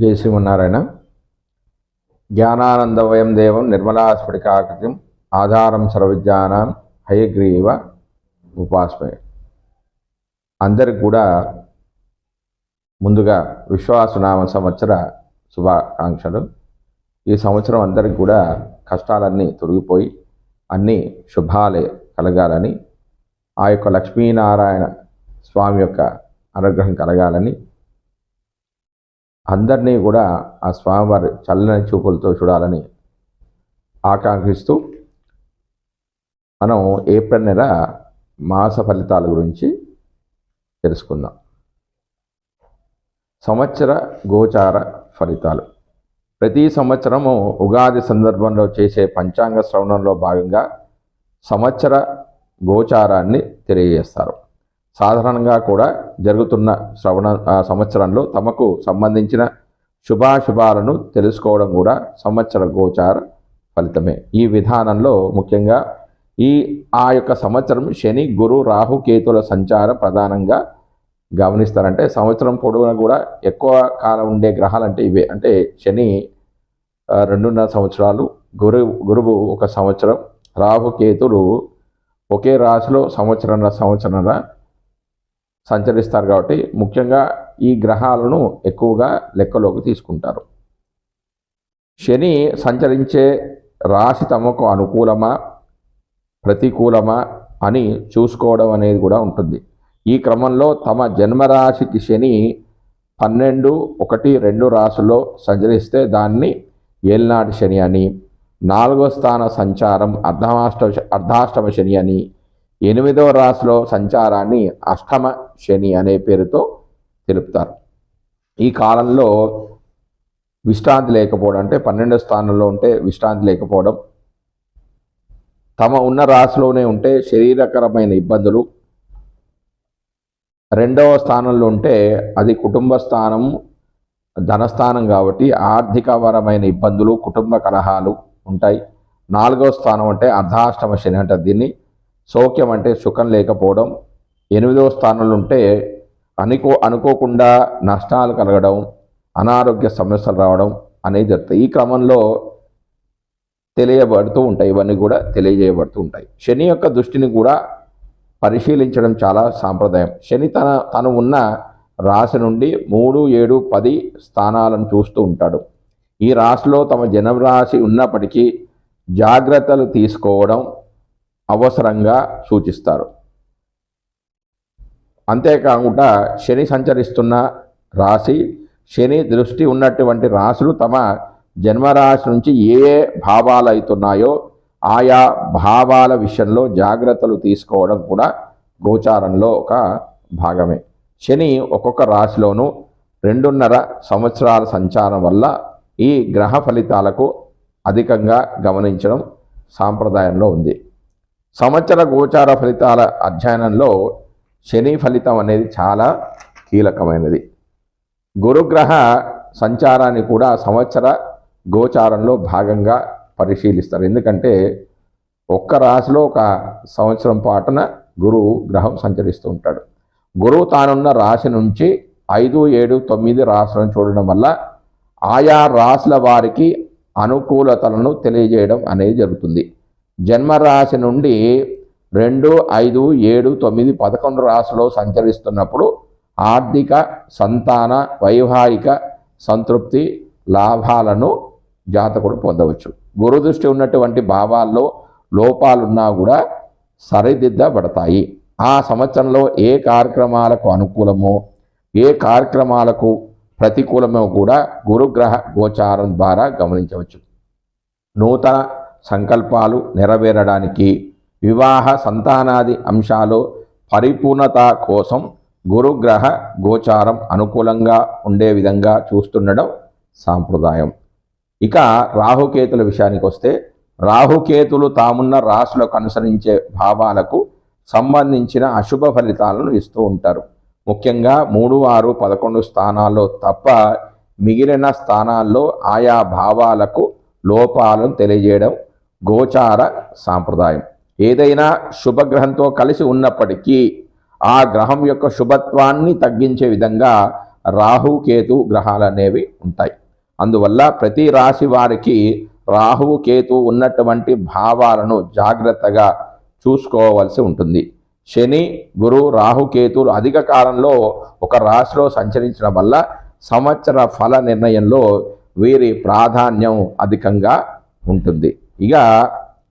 జై శ్రీమన్నారాయణ. జ్ఞానానందవయం దేవం నిర్మలాస్ఫటికాకృతిం ఆధారం సర్వజ్ఞానం హయగ్రీవ ఉపాస్మయ అందరికి కూడా ముందుగా విశ్వాసనామ సంవత్సర శుభాకాంక్షలు. ఈ సంవత్సరం అందరికి కూడా కష్టాలన్నీ తొలగిపోయి అన్నీ శుభాలే కలగాలని ఆ యొక్క లక్ష్మీనారాయణ స్వామి యొక్క అనుగ్రహం కలగాలని అందరినీ కూడా ఆ స్వామివారి చల్లని చూపులతో చూడాలని ఆకాంక్షిస్తూ మనం ఏప్రిల్ నెల మాస ఫలితాల గురించి తెలుసుకుందాం. సంవత్సర గోచార ఫలితాలు. ప్రతి సంవత్సరము ఉగాది సందర్భంలో చేసే పంచాంగ శ్రవణంలో భాగంగా సంవత్సర గోచారాన్ని తెలియజేస్తారు. సాధారణంగా కూడా జరుగుతున్న శ్రవణ సంవత్సరంలో తమకు సంబంధించిన శుభాశుభాలను తెలుసుకోవడం కూడా సంవత్సర గోచార ఫలితమే. ఈ విధానంలో ముఖ్యంగా ఈ ఆ యొక్క సంవత్సరం శని గురు రాహు కేతుల సంచార ప్రధానంగా గమనిస్తారంటే సంవత్సరం పొడవునా కూడా ఎక్కువ కాలం ఉండే గ్రహాలు అంటే ఇవే. అంటే శని రెండున్నర సంవత్సరాలు గురు గురువు ఒక సంవత్సరం రాహు కేతులు ఒకే రాశిలో సంవత్సరంన్నర సంవత్సరంన్నర సంచరిస్తారు కాబట్టి ముఖ్యంగా ఈ గ్రహాలను ఎక్కువగా లెక్కలోకి తీసుకుంటారు. శని సంచరించే రాశి తమకు అనుకూలమా? ప్రతికూలమా? అని చూసుకోవడం అనేది కూడా ఉంటుంది. ఈ క్రమంలో తమ జన్మరాశికి శని పన్నెండు ఒకటి రెండు రాశుల్లో సంచరిస్తే దాన్ని ఏలినాటి శని అని నాలుగో స్థాన సంచారం అర్ధమాష్ట అర్ధాష్టమ శని అని ఎనిమిదవ రాశిలో సంచారాన్ని అష్టమ శని అనే పేరుతో తెలుపుతారు. ఈ కాలంలో విశ్రాంతి లేకపోవడం అంటే పన్నెండో స్థానంలో ఉంటే విశ్రాంతి లేకపోవడం తమ ఉన్న రాశిలోనే ఉంటే శరీరకరమైన ఇబ్బందులు రెండవ స్థానంలో ఉంటే అది కుటుంబ స్థానం ధనస్థానం కాబట్టి ఆర్థికపరమైన ఇబ్బందులు కుటుంబ కలహాలు ఉంటాయి. నాలుగవ స్థానం అంటే అర్ధాష్టమ శని అంటే దీన్ని. సౌఖ్యం అంటే సుఖం లేకపోవడం ఎనిమిదవ స్థానంలో ఉంటే అనుకో అనుకోకుండా నష్టాలు కలగడం అనారోగ్య సమస్యలు రావడం అనేది జరుగుతాయి. ఈ క్రమంలో తెలియబడుతూ ఉంటాయి. ఇవన్నీ కూడా తెలియజేయబడుతూ ఉంటాయి. శని యొక్క దృష్టిని కూడా పరిశీలించడం చాలా సాంప్రదాయం. శని తన తను ఉన్న రాశి నుండి మూడు ఏడు పది స్థానాలను చూస్తూ ఉంటాడు. ఈ రాశిలో తమ జనం రాశి ఉన్నప్పటికీ జాగ్రత్తలు తీసుకోవడం అవసరంగా సూచిస్తారు. అంతేకాకుండా శని సంచరిస్తున్న రాశి శని దృష్టి ఉన్నటువంటి రాశులు తమ జన్మరాశి నుంచి ఏ ఏ భావాలు అవుతున్నాయో ఆయా భావాల విషయంలో జాగ్రత్తలు తీసుకోవడం కూడా గోచారంలో ఒక భాగమే. శని ఒక్కొక్క రాశిలోనూ రెండున్నర సంవత్సరాల సంచారం వల్ల ఈ గ్రహ ఫలితాలకు అధికంగా గమనించడం సాంప్రదాయంలో ఉంది. సంవత్సర గోచార ఫలితాల అధ్యయనంలో శని ఫలితం అనేది చాలా కీలకమైనది. గురుగ్రహ సంచారాన్ని కూడా సంవత్సర గోచారంలో భాగంగా పరిశీలిస్తారు. ఎందుకంటే ఒక్క రాశిలో ఒక సంవత్సరం పాటున గురువు గ్రహం సంచరిస్తూ ఉంటాడు. గురువు తానున్న రాశి నుంచి ఐదు ఏడు తొమ్మిది రాశులను చూడడం వల్ల ఆయా రాశుల వారికి అనుకూలతలను తెలియజేయడం అనేది జరుగుతుంది. జన్మరాశి నుండి రెండు ఐదు ఏడు తొమ్మిది పదకొండు రాశిలో సంచరిస్తున్నప్పుడు ఆర్థిక సంతాన వైవాహిక సంతృప్తి లాభాలను జాతకుడు పొందవచ్చు. గురుదృష్టి ఉన్నటువంటి భావాల్లో లోపాలున్నా కూడా సరిదిద్దబడతాయి. ఆ సంవత్సరంలో ఏ కార్యక్రమాలకు అనుకూలమో ఏ కార్యక్రమాలకు ప్రతికూలమో కూడా గురుగ్రహ గోచారం ద్వారా గమనించవచ్చు. నూతన సంకల్పాలు నెరవేరడానికి వివాహ సంతానాది అంశాలు పరిపూర్ణత కోసం గురుగ్రహ గోచారం అనుకూలంగా ఉండే విధంగా చూస్తుండడం సాంప్రదాయం. ఇక రాహుకేతుల విషయానికి వస్తే రాహుకేతులు తామున్న రాశులకు అనుసరించే భావాలకు సంబంధించిన అశుభ ఫలితాలను ఇస్తూ ఉంటారు. ముఖ్యంగా మూడు ఆరు పదకొండు స్థానాల్లో తప్ప మిగిలిన స్థానాల్లో ఆయా భావాలకు లోపాలను తెలియజేయడం గోచార సాంప్రదాయం. ఏదైనా శుభగ్రహంతో కలిసి ఉన్నప్పటికీ ఆ గ్రహం యొక్క శుభత్వాన్ని తగ్గించే విధంగా రాహు కేతు గ్రహాలు అనేవి ఉంటాయి. అందువల్ల ప్రతి రాశి వారికి రాహువు కేతు ఉన్నటువంటి భావాలను జాగ్రత్తగా చూసుకోవాల్సి ఉంటుంది. శని గురు రాహుకేతులు అధిక కాలంలో ఒక రాశిలో సంచరించడం వల్ల సంవత్సర ఫల నిర్ణయంలో వీరి ప్రాధాన్యం అధికంగా ఉంటుంది. ఇక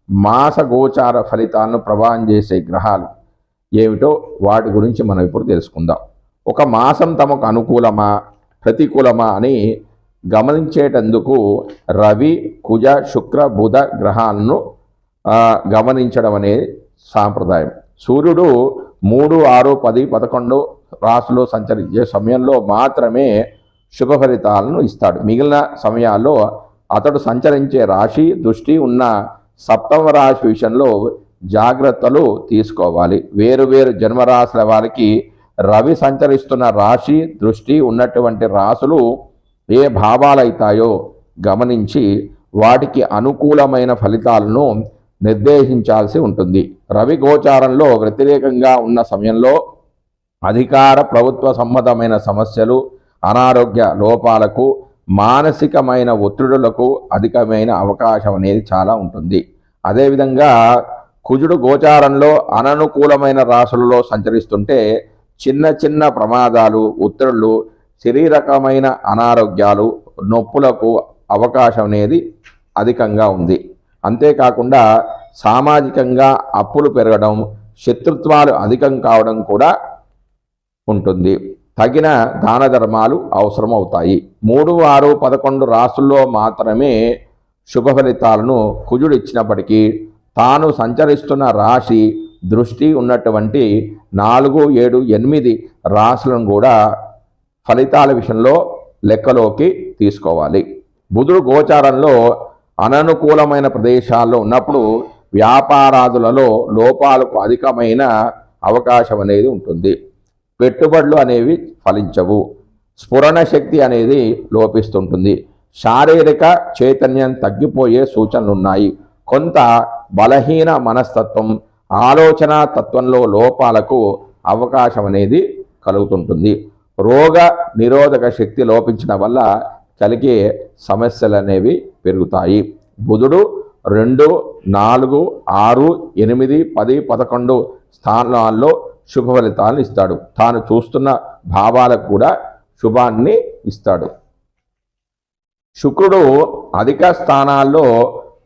మాస గోచార ఫలితాలను ప్రభావం చేసే గ్రహాలు ఏమిటో వాటి గురించి మనం ఇప్పుడు తెలుసుకుందాం. ఒక మాసం తమకు అనుకూలమా ప్రతికూలమా అని గమనించేటందుకు రవి కుజ శుక్ర బుధ గ్రహాలను గమనించడం అనేది సాంప్రదాయం. సూర్యుడు మూడు ఆరు పది పదకొండు రాశులు సంచరించే సమయంలో మాత్రమే శుభ ఫలితాలను ఇస్తాడు. మిగిలిన సమయాల్లో అతడు సంచరించే రాశి దృష్టి ఉన్న సప్తమ రాశి విషయంలో జాగ్రత్తలు తీసుకోవాలి. వేరు వేరు జన్మరాశుల వారికి రవి సంచరిస్తున్న రాశి దృష్టి ఉన్నటువంటి రాశులు ఏ భావాలైతాయో గమనించి వాటికి అనుకూలమైన ఫలితాలను నిర్దేశించాల్సి ఉంటుంది. రవి గోచారంలో వ్యతిరేకంగా ఉన్న సమయంలో అధికార ప్రభుత్వ సంబంధమైన సమస్యలు అనారోగ్య లోపాలకు మానసికమైన ఒత్తిడులకు అధికమైన అవకాశం అనేది చాలా ఉంటుంది. అదేవిధంగా కుజుడు గోచారంలో అననుకూలమైన రాసులలో సంచరిస్తుంటే చిన్న చిన్న ప్రమాదాలు ఒత్తిడులు శరీరకమైన అనారోగ్యాలు నొప్పులకు అవకాశం అనేది అధికంగా ఉంది. అంతేకాకుండా సామాజికంగా అప్పులు పెరగడం శత్రుత్వాలు అధికం కావడం కూడా ఉంటుంది. తగిన దాన ధర్మాలు అవసరమవుతాయి. మూడు ఆరు పదకొండు రాసుల్లో మాత్రమే శుభ ఫలితాలను కుజుడు ఇచ్చినప్పటికీ తాను సంచరిస్తున్న రాశి దృష్టి ఉన్నటువంటి నాలుగు ఏడు ఎనిమిది రాశులను కూడా ఫలితాల విషయంలో లెక్కలోకి తీసుకోవాలి. బుధుడు గోచారంలో అననుకూలమైన ప్రదేశాల్లో ఉన్నప్పుడు వ్యాపారాదులలో లోపాలకు అధికమైన అవకాశం అనేది ఉంటుంది. పెట్టుబడులు అనేవి ఫలించవు. స్ఫురణ శక్తి అనేది లోపిస్తుంటుంది. శారీరక చైతన్యం తగ్గిపోయే సూచనలు ఉన్నాయి కొంత బలహీన మనస్తత్వం ఆలోచన తత్వంలో లోపాలకు అవకాశం అనేది కలుగుతుంటుంది. రోగ నిరోధక శక్తి లోపించడం వల్ల కలిగే సమస్యలు అనేవి పెరుగుతాయి. బుధుడు రెండు నాలుగు ఆరు ఎనిమిది పది పదకొండు స్థానాల్లో శుభ ఫలితాలను ఇస్తాడు. తాను చూస్తున్న భావాలకు కూడా శుభాన్ని ఇస్తాడు. శుక్రుడు అధిక స్థానాల్లో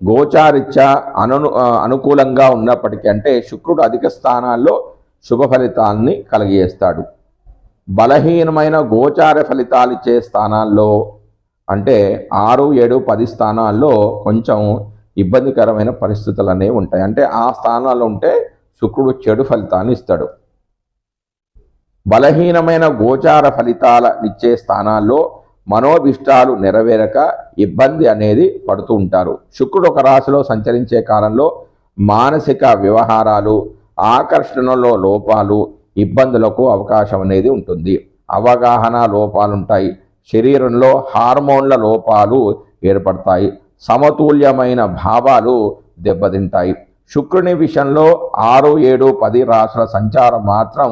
గోచారిత్య అను అనుకూలంగా ఉన్నప్పటికీ అంటే శుక్రుడు అధిక స్థానాల్లో శుభ ఫలితాన్ని కలిగజేస్తాడు. బలహీనమైన గోచార ఫలితాలు ఇచ్చే స్థానాల్లో అంటే ఆరు ఏడు పది స్థానాల్లో కొంచెం ఇబ్బందికరమైన పరిస్థితులు అనేవి ఉంటాయి. అంటే ఆ స్థానాల్లో ఉంటే శుక్రుడు చెడు ఫలితాన్ని ఇస్తాడు. బలహీనమైన గోచార ఫలితాల ఇచ్చే స్థానాల్లో మనోభిష్టాలు నెరవేరక ఇబ్బంది అనేది పడుతూ ఉంటారు. శుక్రుడు ఒక రాశిలో సంచరించే కాలంలో మానసిక వ్యవహారాలు ఆకర్షణలో లోపాలు ఇబ్బందులకు అవకాశం అనేది ఉంటుంది. అవగాహన లోపాలుంటాయి. శరీరంలో హార్మోన్ల లోపాలు ఏర్పడతాయి. సమతుల్యమైన భావాలు దెబ్బతింటాయి. శుక్రుని విషయంలో ఆరు ఏడు పది రాసుల సంచారం మాత్రం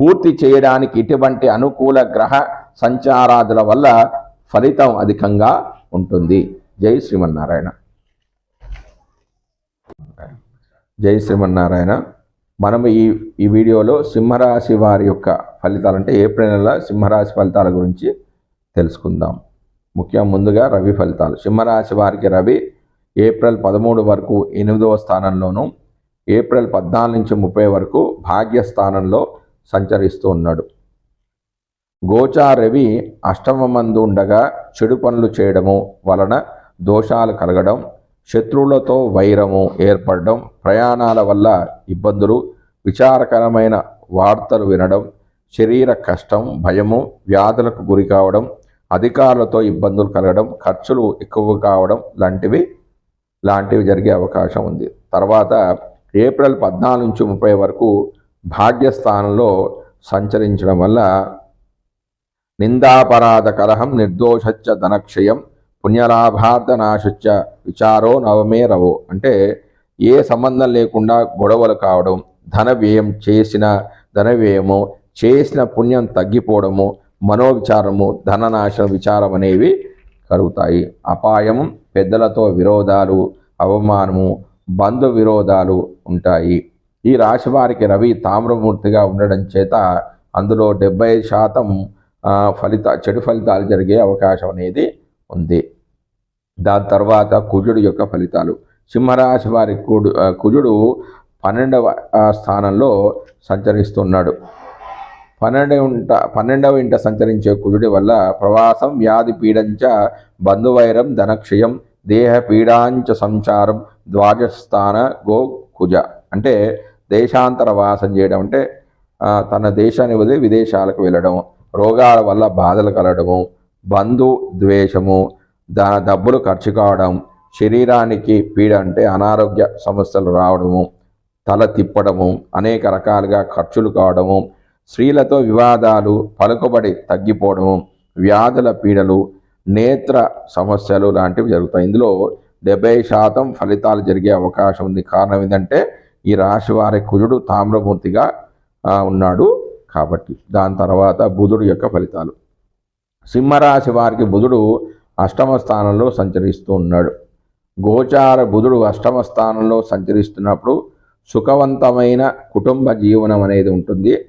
పూర్తి చేయడానికి ఇటువంటి అనుకూల గ్రహ సంచారాదుల వల్ల ఫలితం అధికంగా ఉంటుంది. జై శ్రీమన్నారాయణ. జై శ్రీమన్నారాయణ. మనము ఈ ఈ వీడియోలో సింహరాశి వారి యొక్క ఫలితాలు అంటే ఏప్రిల్ నెల సింహరాశి ఫలితాల గురించి తెలుసుకుందాం. ముఖ్యం ముందుగా రవి ఫలితాలు. సింహరాశి వారికి రవి ఏప్రిల్ పదమూడు వరకు ఎనిమిదవ స్థానంలోను ఏప్రిల్ పద్నాలుగు నుంచి ముప్పై వరకు భాగ్యస్థానంలో సంచరిస్తూ ఉన్నాడు. గోచారవి అష్టమమందు ఉండగా చెడు పనులు చేయడము వలన దోషాలు కలగడం శత్రువులతో వైరము ఏర్పడడం ప్రయాణాల వల్ల ఇబ్బందులు విచారకరమైన వార్తలు వినడం శరీర కష్టం భయము వ్యాధులకు గురి కావడం అధికారులతో ఇబ్బందులు కలగడం ఖర్చులు ఎక్కువ కావడం లాంటివి లాంటివి జరిగే అవకాశం ఉంది. తర్వాత ఏప్రిల్ పద్నాలుగు నుంచి ముప్పై వరకు భాగ్యస్థానంలో సంచరించడం వల్ల నిందాపరాధ కలహం నిర్దోషచ్చ ధనక్షయం పుణ్యలాభార్థనాశుచ్చ విచారో నవమే రవో. అంటే ఏ సంబంధం లేకుండా గొడవలు కావడం ధన వ్యయం చేసిన ధన వ్యయము చేసిన పుణ్యం తగ్గిపోవడము మనోవిచారము ధననాశన విచారం అనేవి కలుగుతాయి. అపాయం పెద్దలతో విరోధాలు అవమానము బంధు విరోధాలు ఉంటాయి. ఈ రాశి వారికి రవి తామ్రమూర్తిగా ఉండడం చేత అందులో డెబ్బై శాతం ఫలిత చెడు ఫలితాలు జరిగే అవకాశం అనేది ఉంది. దాని తర్వాత కుజుడు యొక్క ఫలితాలు. సింహరాశి వారి కుడు కుజుడు పన్నెండవ స్థానంలో సంచరిస్తున్నాడు. పన్నెండవ ఇంట పన్నెండవ ఇంట సంచరించే కుజుడి వల్ల ప్రవాసం వ్యాధి పీడంచ బంధువైరం ధనక్షయం దేహ పీడాంచ సంచారం ద్వాదస్థాన గో కుజ. అంటే దేశాంతర వాసం చేయడం అంటే తన దేశాన్ని వదిలి విదేశాలకు వెళ్ళడం రోగాల వల్ల బాధలు కలగడము బంధు ద్వేషము దా డబ్బులు ఖర్చు కావడం శరీరానికి పీడ అంటే అనారోగ్య సమస్యలు రావడము తల తిప్పడము అనేక రకాలుగా ఖర్చులు కావడము స్త్రీలతో వివాదాలు పలుకుబడి తగ్గిపోవడము వ్యాధుల పీడలు నేత్ర సమస్యలు లాంటివి జరుగుతాయి. ఇందులో డెబ్బై శాతం ఫలితాలు జరిగే అవకాశం ఉంది. కారణం ఏంటంటే ఈ రాశి వారి కుజుడు తామ్రమూర్తిగా ఉన్నాడు. కాబట్టి దాని తర్వాత బుధుడు యొక్క ఫలితాలు. సింహరాశి వారికి బుధుడు అష్టమ స్థానంలో సంచరిస్తూ ఉన్నాడు. గోచార బుధుడు అష్టమ స్థానంలో సంచరిస్తున్నప్పుడు సుఖవంతమైన కుటుంబ జీవనం అనేది ఉంటుంది.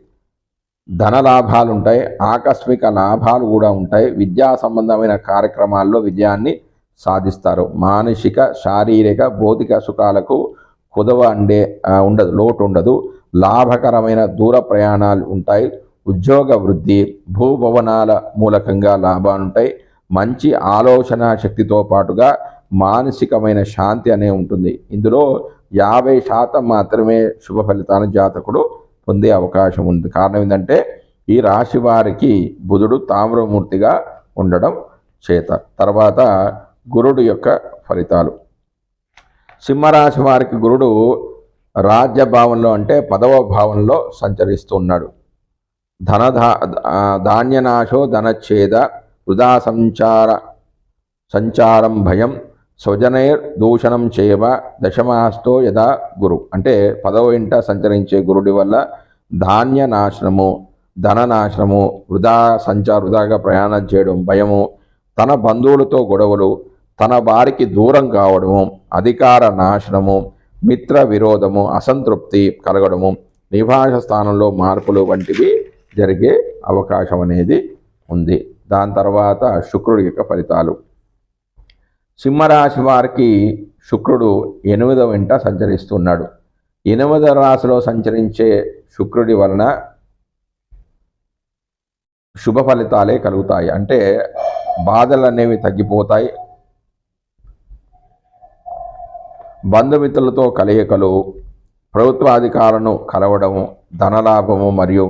ధన లాభాలు ఉంటాయి ఆకస్మిక లాభాలు కూడా ఉంటాయి. విద్యా సంబంధమైన కార్యక్రమాల్లో విజయాన్ని సాధిస్తారు. మానసిక శారీరక భౌతిక సుఖాలకు కుదవ అండే ఉండదు లోటు ఉండదు లాభకరమైన దూర ప్రయాణాలు ఉంటాయి. ఉద్యోగ వృద్ధి భూభవనాల మూలకంగా లాభాలుంటాయి. మంచి ఆలోచన శక్తితో పాటుగా మానసికమైన శాంతి అనే ఉంటుంది. ఇందులో యాభై శాతం మాత్రమే శుభ ఫలితాలను జాతకుడు పొందే అవకాశం ఉంది. కారణం ఏంటంటే ఈ రాశి వారికి బుధుడు తామ్రమూర్తిగా ఉండడం చేత. తర్వాత గురుడు యొక్క ఫలితాలు. సింహరాశి వారికి గురుడు రాజ్య భావంలో అంటే పదవ భావంలో సంచరిస్తున్నాడు. ధనధా ధాన్యనాశో ధనచ్ఛేద వృధా సంచార సంచారం భయం స్వజనైర్ దూషణం చేవ దశమాస్తో యథా గురు. అంటే పదవ ఇంట సంచరించే గురుడి వల్ల ధాన్య నాశనము ధన నాశనము వృధా సంచార వృధాగా ప్రయాణం చేయడం భయము తన బంధువులతో గొడవలు తన వారికి దూరం కావడము అధికార నాశనము మిత్ర విరోధము అసంతృప్తి కలగడము నివాస స్థానంలో మార్పులు వంటివి జరిగే అవకాశం అనేది ఉంది. దాని తర్వాత శుక్రుడి యొక్క ఫలితాలు. సింహరాశి వారికి శుక్రుడు ఎనిమిదవ వెంట సంచరిస్తున్నాడు. ఎనిమిదవ రాశిలో సంచరించే శుక్రుడి వలన శుభ ఫలితాలే కలుగుతాయి. అంటే బాధలు అనేవి తగ్గిపోతాయి బంధుమిత్రులతో కలయికలు ప్రభుత్వాధికారులను కలవడము ధనలాభము మరియు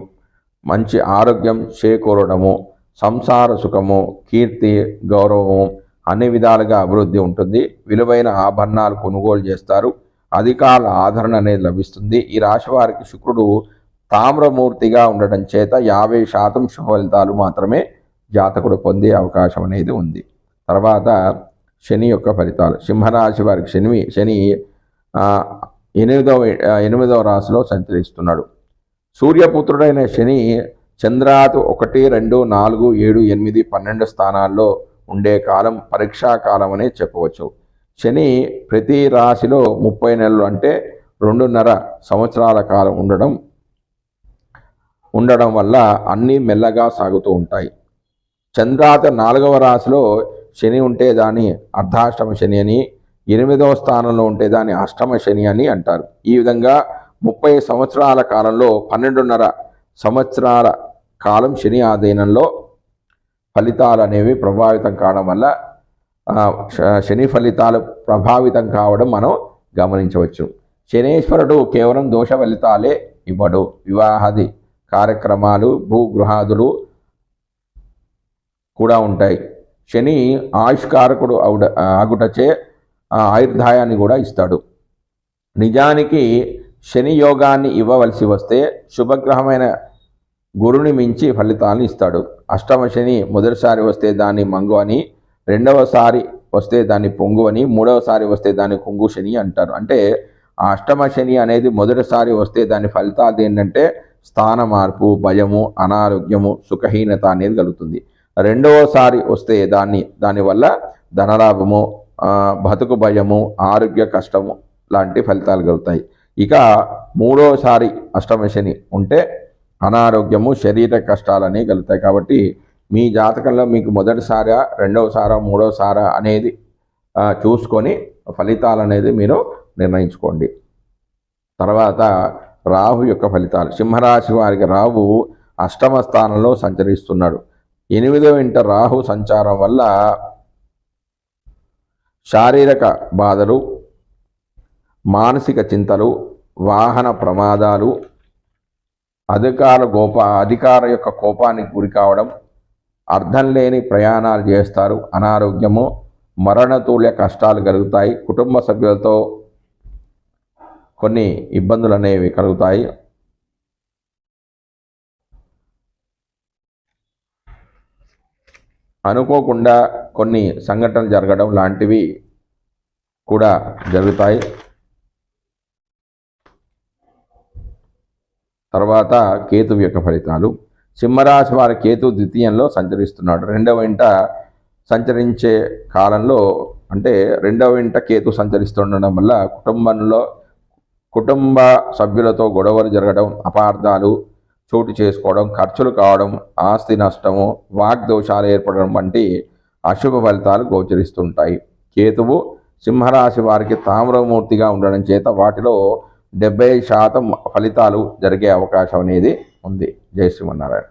మంచి ఆరోగ్యం చేకూరడము సంసార సుఖము కీర్తి గౌరవము అన్ని విధాలుగా అభివృద్ధి ఉంటుంది. విలువైన ఆభరణాలు కొనుగోలు చేస్తారు. అధికారుల ఆదరణ అనేది లభిస్తుంది. ఈ రాశి వారికి శుక్రుడు తామ్రమూర్తిగా ఉండటం చేత యాభై శాతం శుభ ఫలితాలు మాత్రమే జాతకుడు పొందే అవకాశం అనేది ఉంది. తర్వాత శని యొక్క ఫలితాలు. సింహరాశి వారికి శని శని ఎనిమిదవ ఎనిమిదవ రాశిలో సంచరిస్తున్నాడు. సూర్యపుత్రుడైన శని చంద్రాతు ఒకటి రెండు నాలుగు ఏడు ఎనిమిది పన్నెండు స్థానాల్లో ఉండే కాలం పరీక్షా కాలం అనే చెప్పవచ్చు. శని ప్రతి రాశిలో ముప్పై నెలలు అంటే రెండున్నర సంవత్సరాల కాలం ఉండడం ఉండడం వల్ల అన్నీ మెల్లగా సాగుతూ ఉంటాయి. చంద్రాత నాలుగవ రాశిలో శని ఉంటే దాన్ని అర్ధాష్టమ శని అని ఎనిమిదవ స్థానంలో ఉంటే దాన్ని అష్టమ శని అని అంటారు. ఈ విధంగా ముప్పై సంవత్సరాల కాలంలో పన్నెండున్నర సంవత్సరాల కాలం శని ఆధీనంలో ఫలితాలు అనేవి ప్రభావితం కావడం వల్ల శ- శని ఫలితాలు ప్రభావితం కావడం మనం గమనించవచ్చు. శనేశ్వరుడు కేవలం దోష ఫలితాలే ఇవ్వడు. వివాహాది కార్యక్రమాలు భూగృహాదులు కూడా ఉంటాయి. శని ఆయుష్కారకుడు అవుడ ఆగుటచే ఆయుర్ధాయాన్ని ఆయుర్దాయాన్ని కూడా ఇస్తాడు. నిజానికి శని యోగాన్ని ఇవ్వవలసి వస్తే శుభగ్రహమైన గురుని మించి ఫలితాలను ఇస్తాడు. అష్టమ శని మొదటిసారి వస్తే దాన్ని మంగు అని రెండవసారి వస్తే దాన్ని పొంగు అని మూడవసారి వస్తే దాన్ని కొంగు శని అంటారు. అంటే ఆ అష్టమ శని అనేది మొదటిసారి వస్తే దాని ఫలితాలు ఏంటంటే స్థాన మార్పు భయము అనారోగ్యము సుఖహీనత అనేది కలుగుతుంది. రెండవసారి వస్తే దాన్ని దానివల్ల ధనలాభము బతుకు భయము ఆరోగ్య కష్టము లాంటి ఫలితాలు కలుగుతాయి. ఇక మూడోసారి అష్టమ శని ఉంటే అనారోగ్యము శరీర కష్టాలని కలుగుతాయి. కాబట్టి మీ జాతకంలో మీకు మొదటిసారా రెండవసారా మూడోసారా అనేది చూసుకొని ఫలితాలు అనేది మీరు నిర్ణయించుకోండి. తర్వాత రాహు యొక్క ఫలితాలు. సింహరాశి వారికి రాహు అష్టమ స్థానంలో సంచరిస్తున్నాడు. ఎనిమిదవ ఇంట రాహు సంచారం వల్ల శారీరక బాధలు మానసిక చింతలు వాహన ప్రమాదాలు అధికార గోప అధికార యొక్క కోపానికి గురి కావడం అర్థం లేని ప్రయాణాలు చేస్తారు. అనారోగ్యము మరణతూల్య కష్టాలు కలుగుతాయి. కుటుంబ సభ్యులతో కొన్ని ఇబ్బందులు అనేవి కలుగుతాయి. అనుకోకుండా కొన్ని సంఘటనలు జరగడం లాంటివి కూడా జరుగుతాయి. తర్వాత కేతు యొక్క ఫలితాలు. సింహరాశి వారి కేతు ద్వితీయంలో సంచరిస్తున్నాడు. రెండవ ఇంట సంచరించే కాలంలో అంటే రెండవ ఇంట కేతు సంచరిస్తుండడం వల్ల కుటుంబంలో కుటుంబ సభ్యులతో గొడవలు జరగడం అపార్థాలు చోటు చేసుకోవడం ఖర్చులు కావడం ఆస్తి నష్టము వాగ్దోషాలు ఏర్పడడం వంటి అశుభ ఫలితాలు గోచరిస్తుంటాయి. కేతువు సింహరాశి వారికి తామ్రమూర్తిగా ఉండడం చేత వాటిలో డెబ్బై శాతం ఫలితాలు జరిగే అవకాశం అనేది ఉంది. జయ శ్రీమన్నారాయణ.